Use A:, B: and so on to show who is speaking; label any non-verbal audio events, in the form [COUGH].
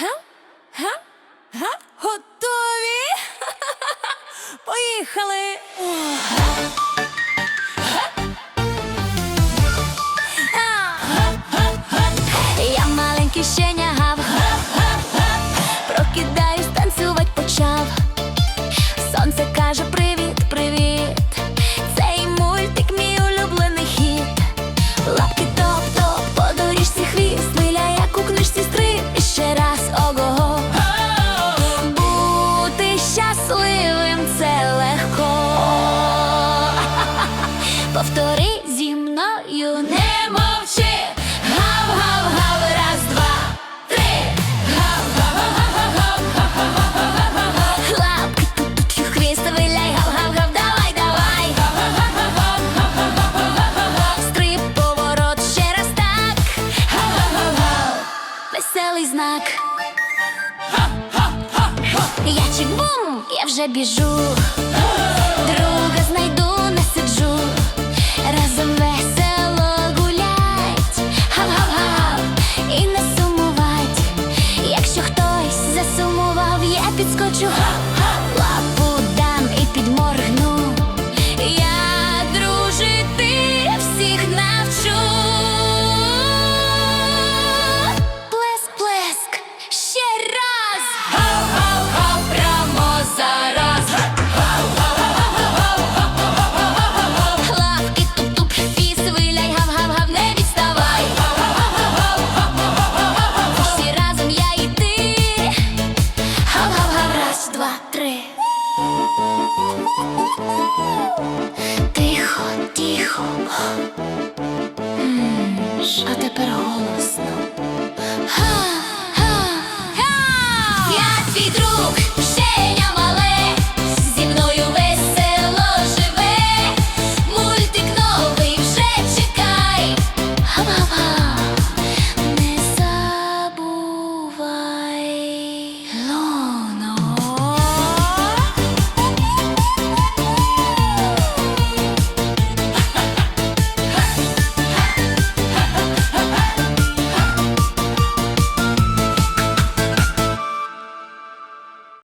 A: Га? Га? Га? Готові? [LAUGHS] Поїхали!
B: Щасливим це легко Повтори зі мною, не мовчи. Раз, два, три. Хвіст виляй, гав-гав-гав, давай, давай. Стриб, поворот, ще раз так. Веселий знак. Я вже біжу. Друга знайду, не сиджу. Разом весело гулять, гав-гав-гав, і не сумувать. Якщо хтось засумував, я підскочу. Тихо, тихо. А тепер голос.